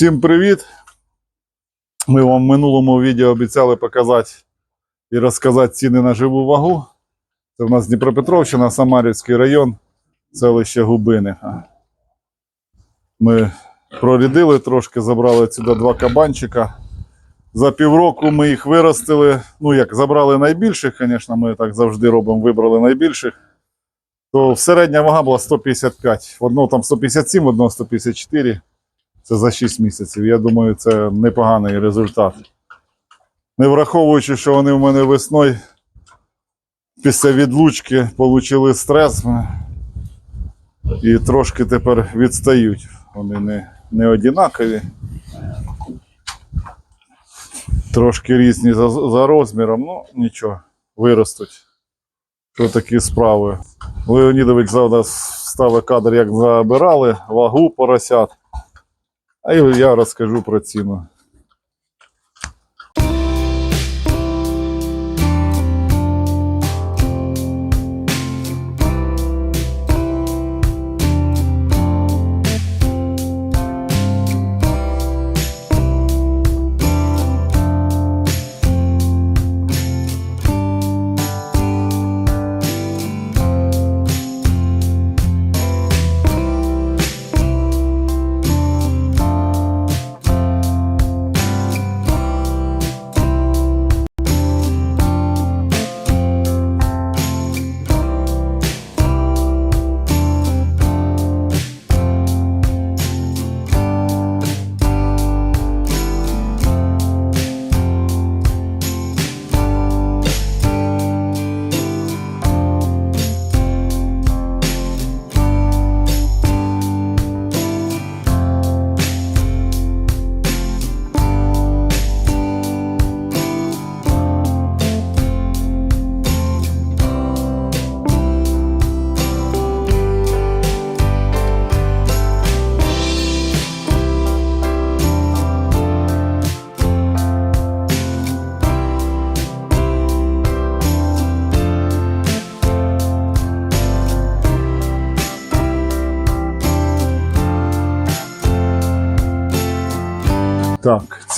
Всім привіт! Ми вам в минулому відео обіцяли показати і розказати ціни на живу вагу. Це в нас Дніпропетровщина, Самарівський район, селище Губини. Ми прорядили трошки, забрали сюди два кабанчика. За півроку ми їх виростили. Ну, як забрали найбільших, звісно, ми так завжди робимо, вибрали найбільших. То середня вага була 155. В одного там 157, в одного 154. Це за 6 місяців. Я думаю, це непоганий результат. Не враховуючи, що вони в мене весною після відлучки отримали стрес і трошки тепер відстають. Вони не, не одинакові. Трошки різні за, за розміром, ну нічого, виростуть. Що такі справи. Леонідович завжди ставить кадр, як забирали, вагу поросят. А я розкажу про ціну.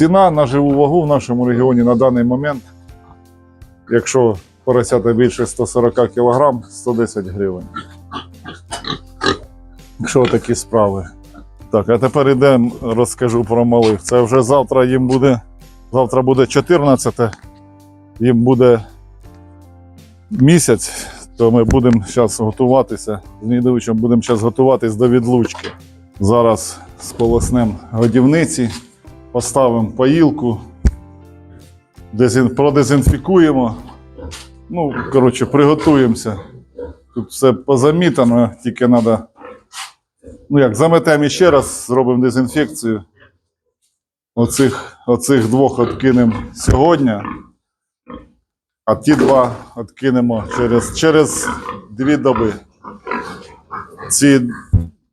Ціна на живу вагу в нашому регіоні на даний момент, якщо поросята більше 140 кг, 110 гривень. Якщо такі справи. Так, а тепер йдемо, розкажу про малих. Це вже завтра їм буде. Завтра буде 14, їм буде місяць, то ми будемо зараз готуватися. З Нідовичем будемо зараз готуватись до відлучки. Зараз сполоснемо годівниці поставимо поїлку, дезін, продезінфікуємо. Ну, коротше, приготуємося. Тут все позамітано, тільки треба. Ну як, заметемо ще раз, зробимо дезінфекцію. Оцих, оцих двох відкинемо сьогодні, а ті два відкинемо через, через дві доби. Ці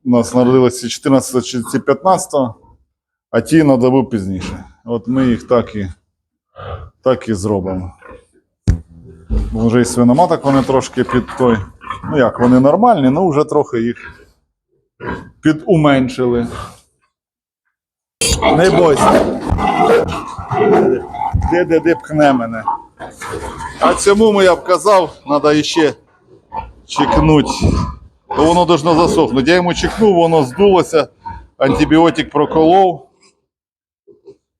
у нас народилися 14 чи 15 а ті на добу пізніше. От ми їх так і, так і зробимо. Бо вже і свиноматок вони трошки під той. Ну як, вони нормальні, ну вже трохи їх підуменшили. Не бойся. Де де де пхне мене. А цьому я б казав, треба іще чекнути. То воно должно засохнути. Я йому чекнув, воно здулося, антибіотик проколов.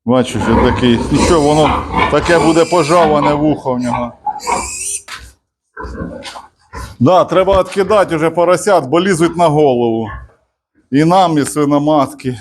Бачу, що такий. що, воно таке буде пожаване вухо в нього. Да, треба відкидати вже поросят, бо лізуть на голову. І нам, і свиноматки.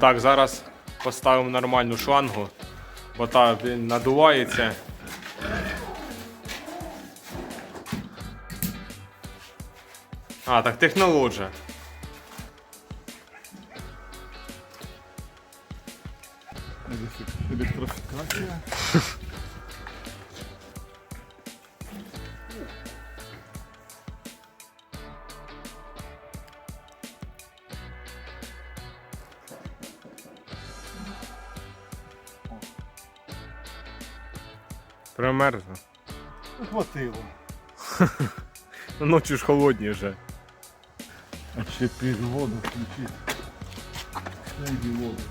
Так, зараз поставимо нормальну шлангу, бо та він надувається. А, так технологія. Електрифікація. Примерзло. Хватило. Ну, ночі ж холодні вже. А ще під воду включити. Воду.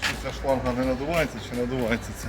Чи ця шланга не надувається, чи надувається це?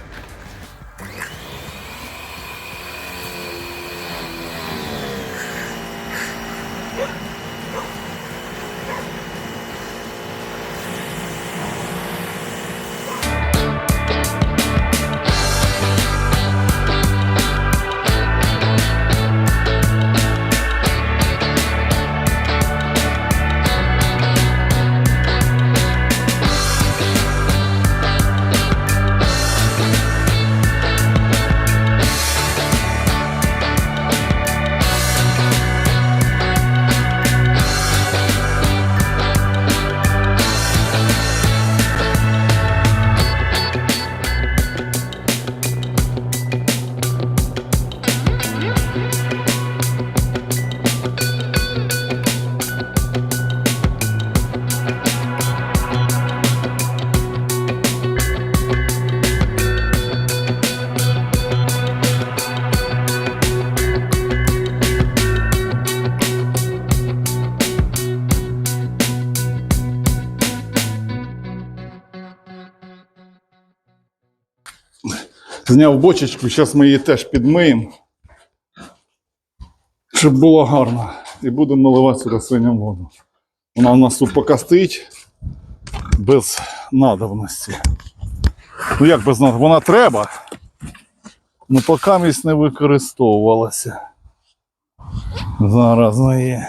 Зняв бочечку, зараз ми її теж підмиємо. Щоб було гарно. І будемо наливати сюди свиням воду. Вона у нас тут поки стоїть без надобності. Ну як без надобності? Вона треба. Ну поки місць не використовувалася. Зараз ми її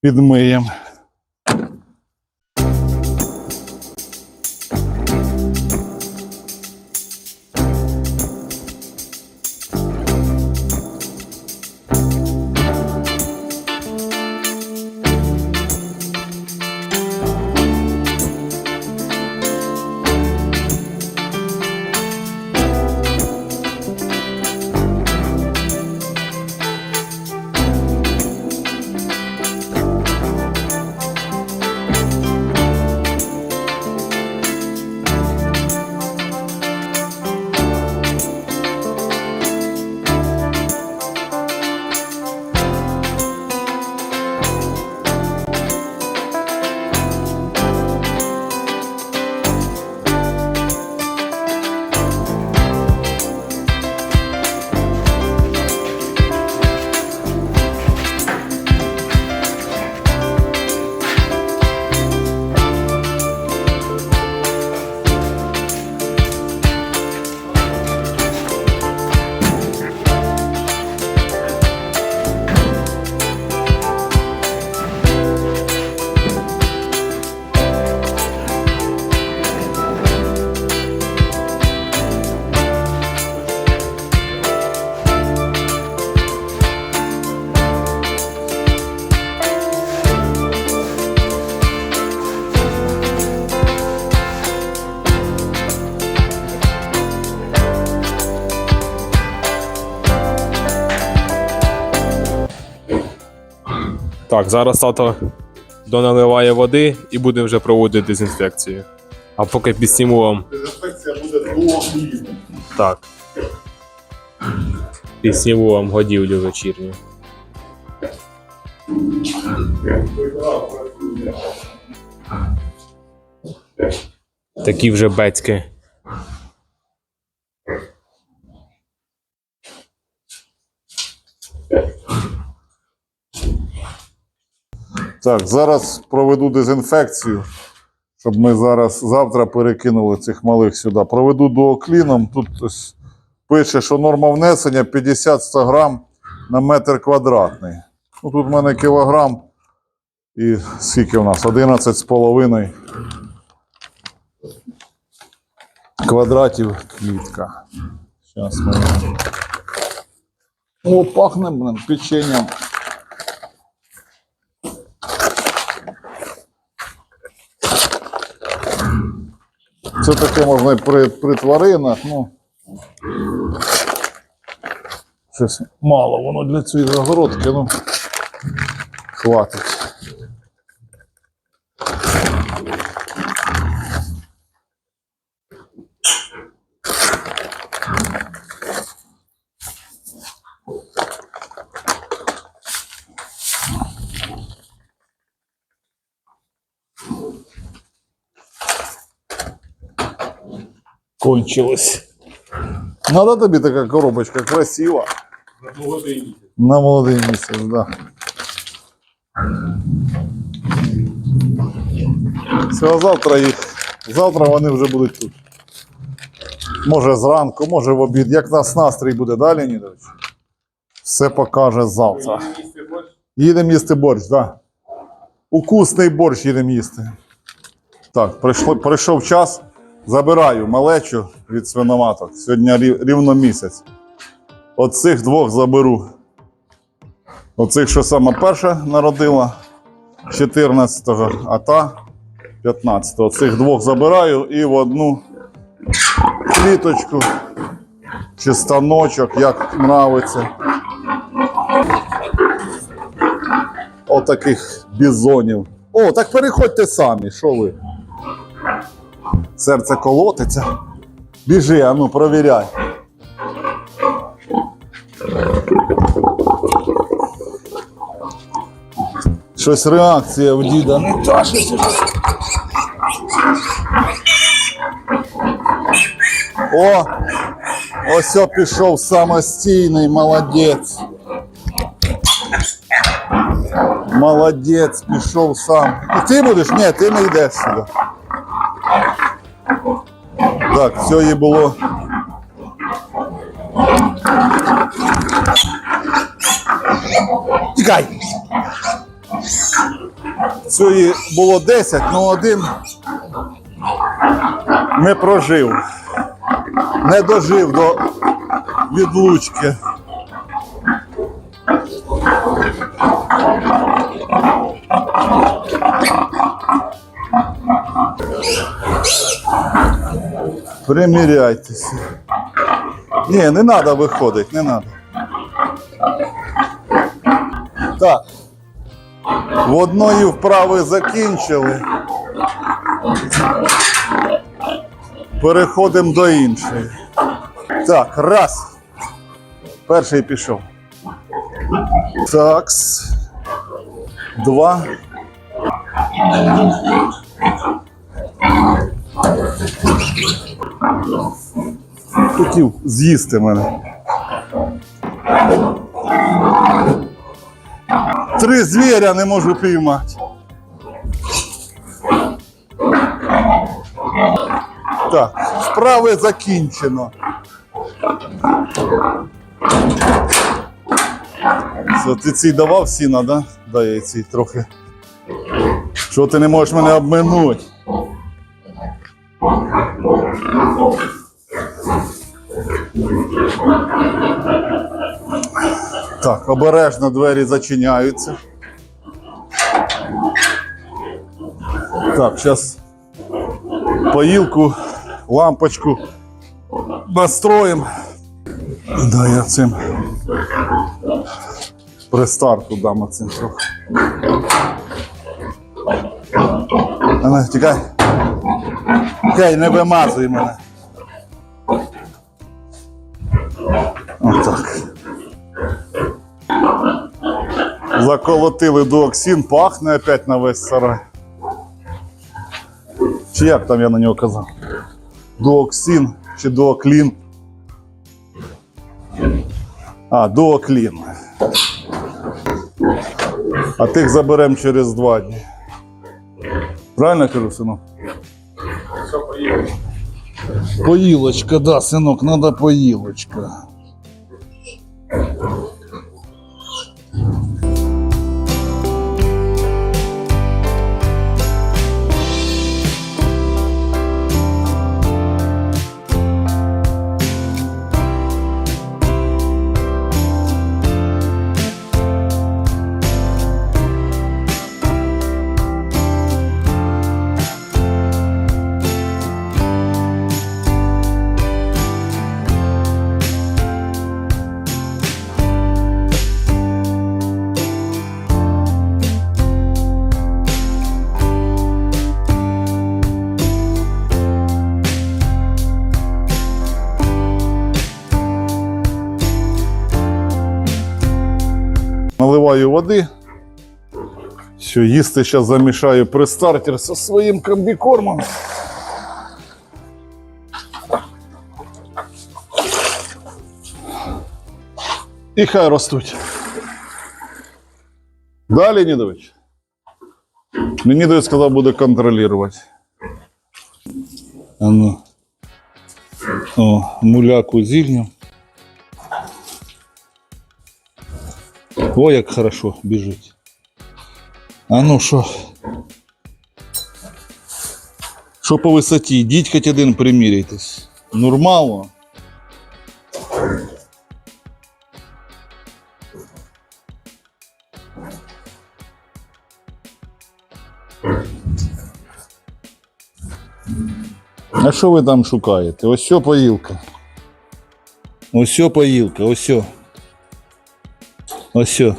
підмиємо. Так, зараз тато доналиває води і буде вже проводити дезінфекцію. А поки підсніму вам. Дезінфекція буде двох Так. Підсніму вам годівлю вечірню. Такі вже бецьки. Так, зараз проведу дезінфекцію, щоб ми зараз завтра перекинули цих малих сюди. Проведу дуокліном. Тут пише, що норма внесення 50-100 грам на метр квадратний. Ну, тут в мене кілограм. І скільки у нас? 11,5 квадратів клітка. Зараз ми. О, пахне, блин, печенням. Це таке можна при, при тваринах, ну. Щось мало воно для цієї загородки, ну. Хватить. Кончилось. Надо тобі така коробочка красива. На молодий місяць, так. Да. Все, завтра їх. Завтра вони вже будуть тут. Може зранку, може в обід. Як нас настрій буде далі, Леонідович? Все покаже завтра. Їдемо їсти борщ, так. Да. Укусний борщ їдемо їсти. Так, прийшло, прийшов час. Забираю малечу від свиноматок. Сьогодні рівно місяць. Оцих двох заберу. Оцих, що саме перша народила 14-го, а та 15-го. Цих двох забираю і в одну кліточку чи станочок, як нравиться. Отаких бізонів. О, так переходьте самі, що ви? Серце колотиться. Біжи, а ну провіряй. Щось реакція в діда не та. О! Ось пішов самостійний, молодець. Молодець, пішов сам. І ти будеш? Ні, ти не йдеш сюди. Так, їй було. Тікай! Їй було 10, але один не прожив. Не дожив до відлучки. Приміряйтеся. Ні, не треба виходити, не треба. Так. В одної вправи закінчили. Переходимо до іншої. Так, раз. Перший пішов. Такс. Два. Хотів з'їсти мене. Три звіря не можу піймати. Так, справи закінчено. Все, ти цій давав сіна, да? Дай цій трохи. Що ти не можеш мене обминути? Так, обережно двері зачиняються. Так, зараз поїлку, лампочку настроїмо. Да, я цим пристарту дам оцим трохи. Ана, тікай. Тікай, не вимазуй мене. Заколотили дуоксин, пахне опять на весь сарай. Чи як там я на нього казав? Дуоксин чи дуоклін? А, дуоклін. А тих заберемо через два дні. Правильно я кажу, синок? Поїлочка, да, синок, надо поїлочка. наливаю воды. Все, їсти сейчас замешаю пристартер со своим комбікормом. І хай растут. Далі, Нідович. Нідович сказал, буду контролировать. А ну. О, муляку зігнем. О, як хорошо біжить. А ну що? Що по висоті? Йдіть хоч один приміряйтесь. Нормально. А що ви там шукаєте? Ось що поїлка. Ось що поїлка, ось що. Ось що.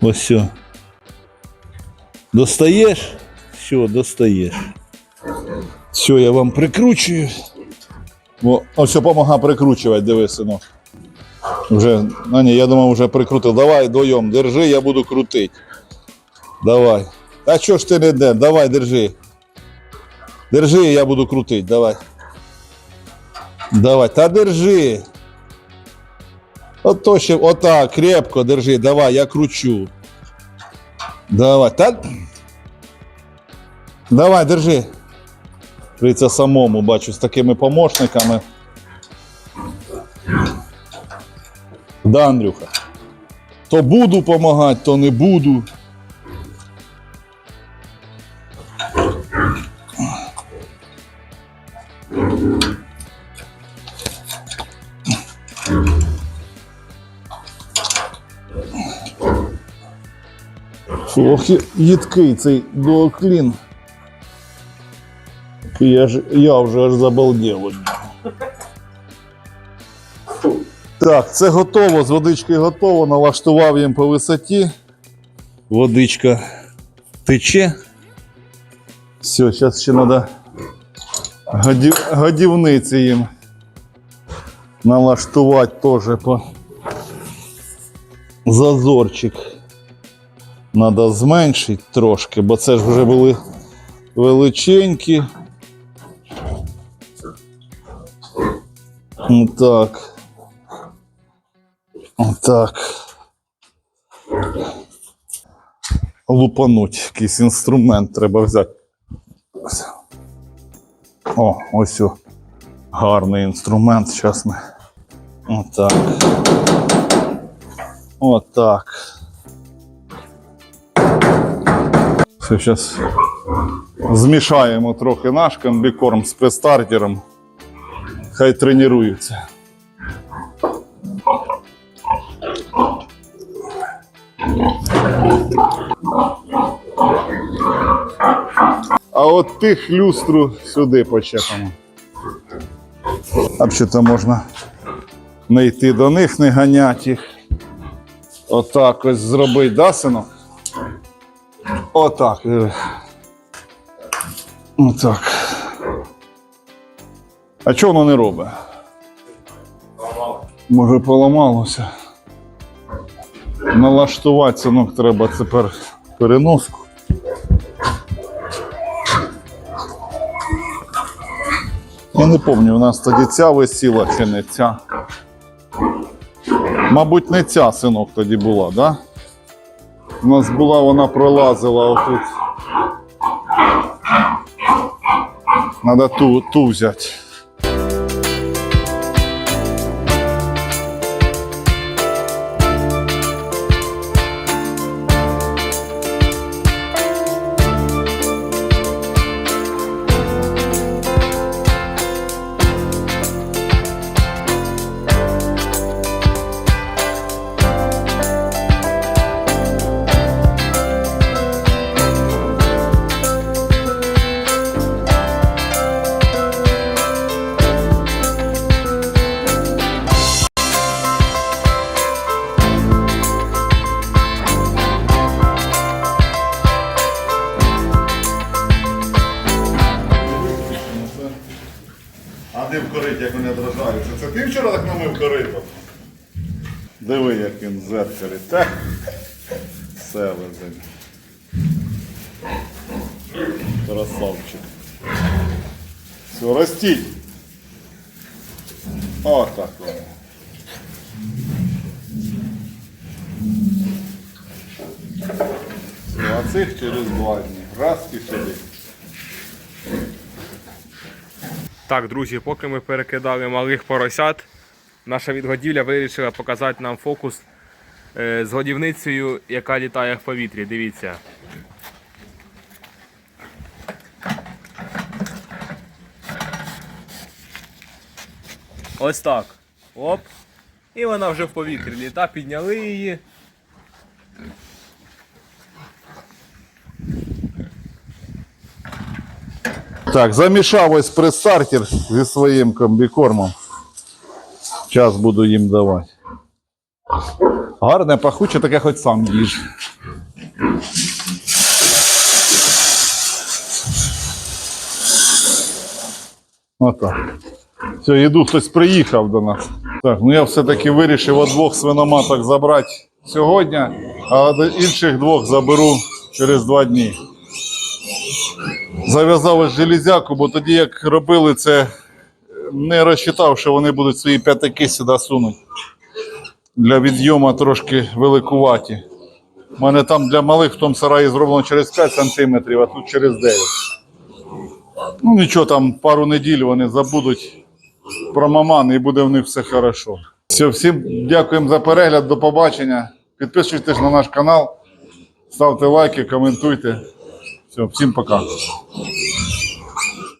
Ось що. Достаєш? Що, достаєш. Все, я вам прикручую. О, ось що помога прикручувати, диви, синок. Вже, а ні, я думав, вже прикрутив. Давай вдвоєм, держи, я буду крутити. Давай. А чого ж ти не йде? Давай, держи. Держи, я буду крутити, давай. Давай, та держи. Ото ще, отак, крепко держи, давай, я кручу. Давай, так. Давай, держи. Прийдеться самому, бачу, з такими помощниками. Да, Андрюха. То буду допомагати, то не буду. Ох, їдкий цей дуоклін. Я, ж, я вже аж забалдів. Так, це готово, з водички готово, налаштував їм по висоті. Водичка тече. Все, зараз ще треба годів, годівниці їм налаштувати теж по зазорчик. Надо зменшити трошки, бо це ж вже були величенькі. Так. Так. Лупануть якийсь інструмент треба взяти. О, ось о. гарний інструмент. Зараз. Отак. Отак. Все, зараз змішаємо трохи наш комбікорм з престартером. Хай тренуються. А от тих люстру сюди почепимо. Взагалі можна не йти до них, не ганять їх. Отак ось зробити, да, синок? Отак. Отак. А чого воно не робить? Може поламалося. Налаштувати синок треба тепер переноску. Я не пам'ятаю, у нас тоді ця висіла чи не ця. Мабуть, не ця синок тоді була, так? Да? У нас була, вона пролазила отут. Треба ту, ту взяти. намив корит, як вони дрожають. Це ти вчора так намив корито? Диви, як він в зеркалі. Та. Все везень. Красавчик. Все, ростіть. О, так воно. А цих через два дні. Раз і сюди. Так, друзі, поки ми перекидали малих поросят, наша відгодівля вирішила показати нам фокус е, з годівницею, яка літає в повітрі. Дивіться. Ось так. Оп. І вона вже в повітрі літа, підняли її. Так, замішав ось прес-стартер зі своїм комбікормом. Зараз буду їм давати. Гарне, пахуче, таке хоч сам їж. Отак. Все, їду, хтось приїхав до нас. Так, ну я все-таки вирішив от двох свиноматок забрати сьогодні, а інших двох заберу через два дні зав'язав ось железяку, бо тоді, як робили це, не розчитав, що вони будуть свої п'ятаки сюди сунуть. Для відйому трошки великуваті. У мене там для малих в тому сараї зроблено через 5 см, а тут через 9. Ну нічого, там пару неділь вони забудуть про маман і буде в них все хорошо. Все, всім дякуємо за перегляд, до побачення. Підписуйтесь на наш канал, ставте лайки, коментуйте. Все, всім пока.